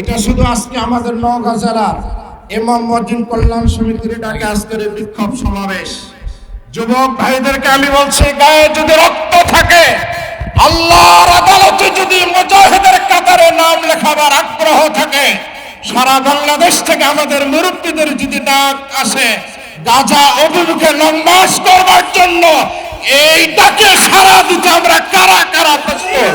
এটা শুধু আজকে আমাদের নওগাঁ জেলার ইমাম মজিন কল্যাণ সমিতির ডাকে আজকের বিক্ষোভ সমাবেশ। যুবক ভাইদেরকে আমি বলছি, গায়ে যদি রক্ত থাকে, আল্লাহর আদালতে যদি মুজাহিদের কাতারে নাম লেখাবার আগ্রহ থাকে, সারা বাংলাদেশ থেকে আমাদের মুরব্বীদের যদি ডাক আসে, গাজা অভিমুখে লম্বাস করবার জন্য, এই ডাকে সারা দিতে আমরা কারা কারা প্রস্তুত?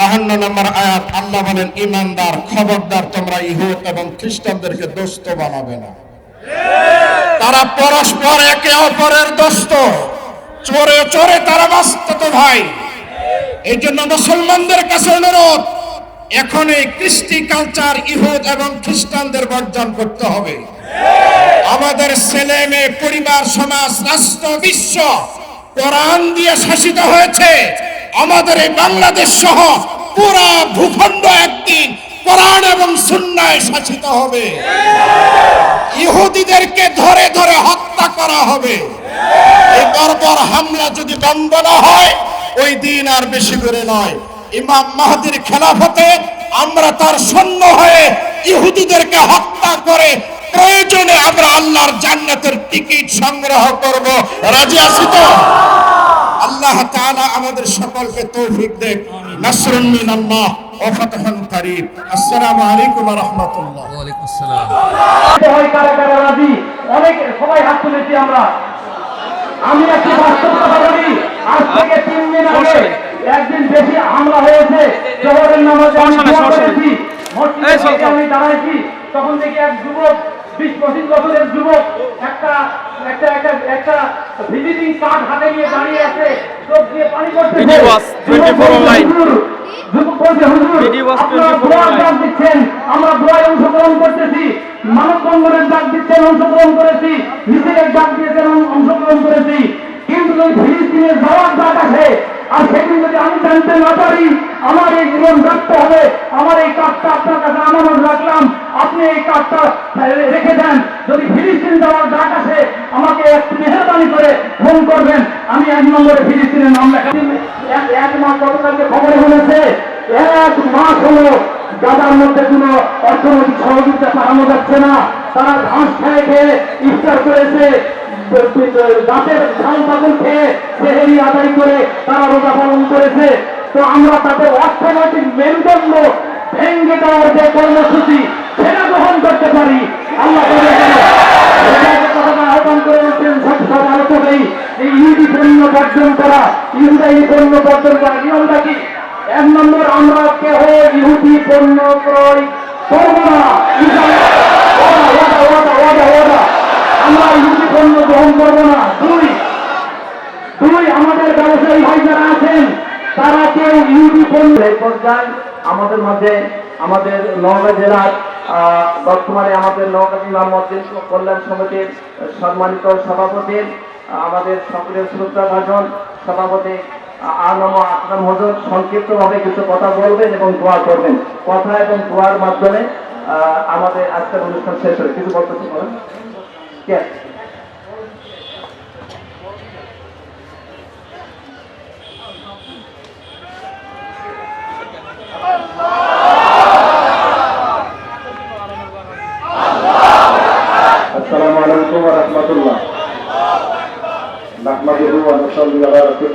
বাহান্ন নম্বর আয়াত, আল্লাহ বলেন, ইমানদার, খবরদার তোমরা ইহুদ এবং খ্রিস্টানদেরকে দোস্ত বানাবে না। তারা পরস্পর একে অপরের দোস্ত। চোরে চোরে তারা বাস্তত ভাই। এই জন্য মুসলমানদের কাছে অনুরোধ এখন এই কৃষ্টি কালচার ইহুদ এবং খ্রিস্টানদের বর্জন করতে হবে। আমাদের ছেলে মেয়ে, পরিবার, সমাজ, রাষ্ট্র, বিশ্ব, কোরআন দিয়ে শাসিত হয়েছে। আমাদের এই বাংলাদেশ সহ পুরা ভূখণ্ড একদিন কোরআন এবং সুন্নায় শাসিত হবে। ইহুদিদেরকে ধরে ধরে হত্যা করা হবে। এই বর্বর হামলা যদি বন্ধ না হয়, ওই দিন আর বেশি করে নয়। ইমাম মাহাদির খেলাফতে আমরা তার সৈন্য হয়ে ইহুদিদেরকে হত্যা করে প্রয়োজনে আমরা আল্লাহর জান্নাতের টিকিট সংগ্রহ করব। রাজি আছি তো? আল্লাহ তাআলা আমাদের সকলকে তৌফিক দেন। নাসরুন মিনাল্লাহ ওয়া ফাতহুন কারীব। আসসালামু আলাইকুম ওয়া রাহমাতুল্লাহ। ওয়ালাইকুম আসসালাম। হয় কারা কারা রাজি? অনেক সবাই হাত তুলেছি আমরা। আমি একটি বাস্তব কথা বলি আজ থেকে তিন দিন আগে একদিন বেশি হামলা হয়েছে জোহরের নামাজে আমি করেছি। মসজিদে আমি দাঁড়াইছি তখন থেকে এক যুবক বিশ পঁচিশ বছরের যুবক একটা একটা একটা একটা ভিজিটিং কার্ড হাতে নিয়ে দাঁড়িয়ে আছে। চোখ দিয়ে পানি পড়ছে। Video was 24 online. যুবক বলছে হুজুর Video was আপনারা 24 দোয়ার দিচ্ছেন আমরা দোয়ায় অংশগ্রহণ করতেছি। মানববন্ধনের ডাক দিচ্ছেন অংশগ্রহণ করেছি। মিছিলের ডাক দিয়েছেন অংশগ্রহণ করেছি। কিন্তু ফিলিস্তিনের যাওয়ার ডাক আসে আর সেদিন যদি আমি জানতে না পারি, আমার এই জীবন রাখতে হবে, আমার এই কাজটা আপনার কাছে আমানত রাখলাম, আপনি এই কাজটা রেখে দেন। যদি ফিলিস্তিন যাওয়ার ডাক আসে, আমাকে একটু মেহরবানি করে ফোন করবেন। আমি এক নম্বরে ফিলিস্তিনের নাম লেখা এক মাস গতকালকে খবরে বলেছে, এক মাস হলো গাজার মধ্যে কোনো অর্থনৈতিক সহযোগিতা পাঠানো যাচ্ছে না। তারা ঘাস খেয়ে খেয়ে ইফতার করেছে। আদায় করে তারা রোজা করেছে। তো আমরা তাদের অর্থনৈতিক মেরুদণ্ড ভেঙ্গে দেওয়ার যে কর্মসূচি, সেটা গ্রহণ করতে পারি। আল্লাহ কথাটা আহ্বান করে বলছেন সব আলোচনাই এই ইহুদি পণ্য বর্জন করা, ইহুদাই পণ্য বর্জন করা, নিয়মটা কি? এক নম্বর, আমরা কেহ ইহুদি পণ্য ক্রয় পর্যায়ে আমাদের মাঝে আমাদের নওগাঁ জেলার বর্তমানে আমাদের নওগাঁ জেলা মসজিদ কল্যাণ সমিতির সম্মানিত সভাপতি, আমাদের সকলের শ্রদ্ধা ভাজন সভাপতি আনম আকরাম হজর সংক্ষিপ্তভাবে কিছু কথা বলবেন এবং দোয়া করবেন। কথা এবং দোয়ার মাধ্যমে আমাদের আজকের অনুষ্ঠান শেষ হবে। কিছু বলতে বলেন? কে?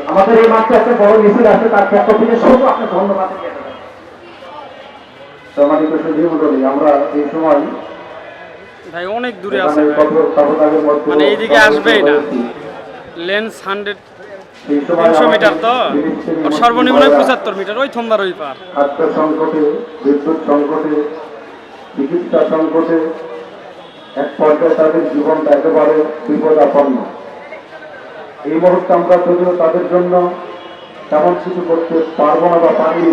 আমাদের এই মাঠে একটা বড় মিছিল আছে তার পক্ষ থেকে ধন্যবাদ সম্মানিত সুধী মণ্ডলী আমরা এই সময় ভাই অনেক দূরে আছে মানে এইদিকে আসবেই না। লেন্স হান্ড্রেড তিনশো মিটার তো? সর্বনিম্ন পঁচাত্তর মিটার ওই থম্বার ওই পার। সংকটে বিদ্যুৎ সংকটে চিকিৎসা সংকটে এক পর্যায়ে তাদের জীবনটা একেবারে বিপদাপন্ন। এই মুহূর্তে আমরা যদিও তাদের জন্য তেমন কিছু করতে পারব না বা পারি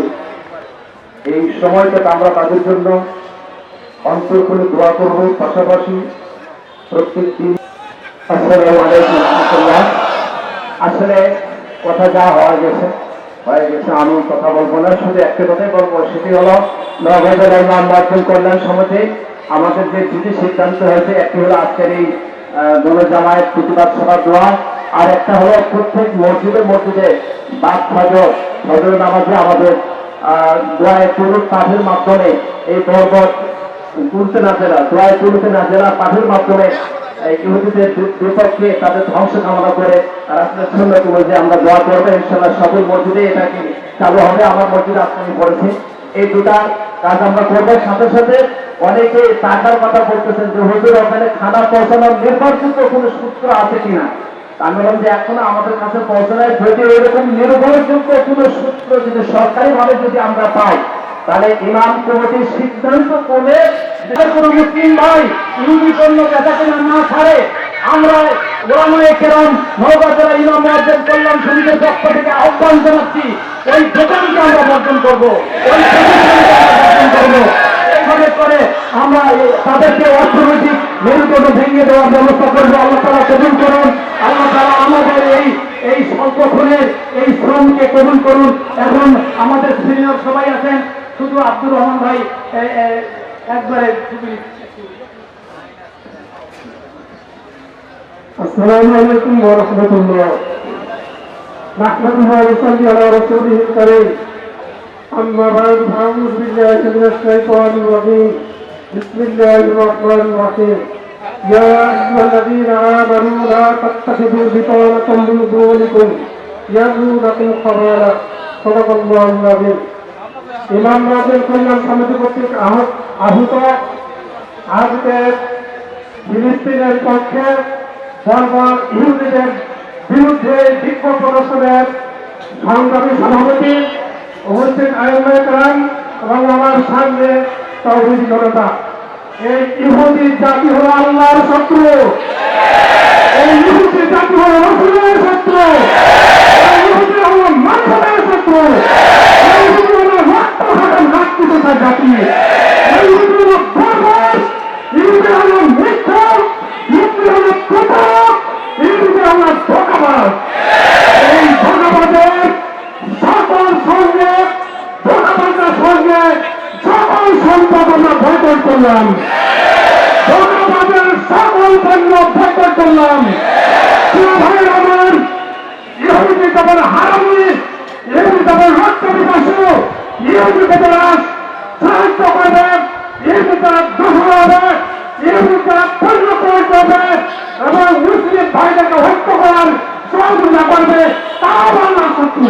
এই সময়টাতে আমরা তাদের জন্য অন্তর খুলে দোয়া করব। পাশাপাশি প্রত্যেক দিন আসলে কথা যা হয়ে গেছে হয়ে গেছে, আমি কথা বলব না, শুধু একটা কথাই বলব, সেটি হলো নগদের ইমাম মাধ্যম কল্যাণ সমিতি আমাদের যে দুটি সিদ্ধান্ত হয়েছে, একটি হলো আজকের এই জামায়ের প্রতিবাদ সভা দোয়া, আর একটা হলো প্রত্যেক মসজিদে মসজিদে বাদ ফজর ফজর নামাজে আমাদের দোয়ায় তুলুক পাঠের মাধ্যমে এই পর্বত তুলতে না জেলা দোয়ায় তুলতে না জেলা পাঠের মাধ্যমে ইহুদিদের বিপক্ষে তাদের ধ্বংস কামনা করে আর আপনার যে আমরা দোয়া করব। ইনশাল্লাহ সকল মসজিদে এটা কি চালু হবে। আমার মসজিদে আমি পড়েছি। এই দুটা কাজ আমরা করব সাথে সাথে অনেকে টাকার কথা বলতেছেন যে, হুজুর, ওখানে খানা পৌঁছানোর নির্ভরযোগ্য কোনো সূত্র আছে কিনা? আমি বললাম যে, এখনও আমাদের কাছে পৌঁছানোর যদি এরকম নির্ভরযোগ্য কোনো সূত্র যদি সরকারিভাবে যদি আমরা পাই, তাহলে ইমাম কমিটির সিদ্ধান্ত দেশের কোনো মুসলিম ভাই পণ্য বেচা কেনা না ছাড়ে। আমরা ওলামায়ে কেরাম নওগাঁ জেলা ইমাম মহাজ্জেম কল্যাণ সমিতির পক্ষ থেকে আহ্বান জানাচ্ছি ওই বেতনকে আমরা বর্জন করব ওই করব আমরা তাদেরকে অর্থনৈতিক মেরুদণ্ড ভেঙে দেওয়ার ব্যবস্থা করব। আল্লাহ তালা কবুল করুন, আল্লাহ তালা আমাদের এই এই সংগঠনের এই শ্রমকে কবুল করুন। এখন আমাদের সিনিয়র সবাই আছেন, শুধু আব্দুর রহমান ভাই একবারে আসসালামু আলাইকুম ওরহমতুল্লাহ نحمده ونصلي على رسوله الكريم أما بعد فأعوذ بالله من الشيطان الرجيم بسم الله الرحمن الرحيم يا أيها الذين آمنوا لا تتخذوا بطانة من دونكم يأتونكم خبالا صدق الله العظيم ইমাম রাজের কল্যাণ সমিতি কর্তৃক আহত আহত আজকে ফিলিস্তিনের পক্ষে সরকার ইহুদিদের বিরুদ্ধে বিক্ষোভ প্রদর্শনের সংগ্রামী সভাপতি উপস্থিত আয়োজকরাম এবং আমার সামনে তৌহিদ জনতা। এই ইহুদি জাতি হল আল্লাহর শত্রু। ধোকাবাজ এই ধোকাবাজের সকল সঙ্গে ধোকাবাজের সঙ্গে সকল সম্পদ আমরা বয়কট করলাম। ধোকাবাজের সকল পণ্য বয়কট করলাম। ভাই আমার, ইহুদি যখন হারামি, ইহুদি যখন রক্ত বিকাশ ইহুদি তারা সাহায্য করবে ইহুদি তারা দখল হবে, ইহুদি তারা পণ্য প্রয়োগ করবে এবং মুসলিম ভাইদেরকে হত্যা করার সহযোগিতা করবে তাও আল্লাহ শত্রু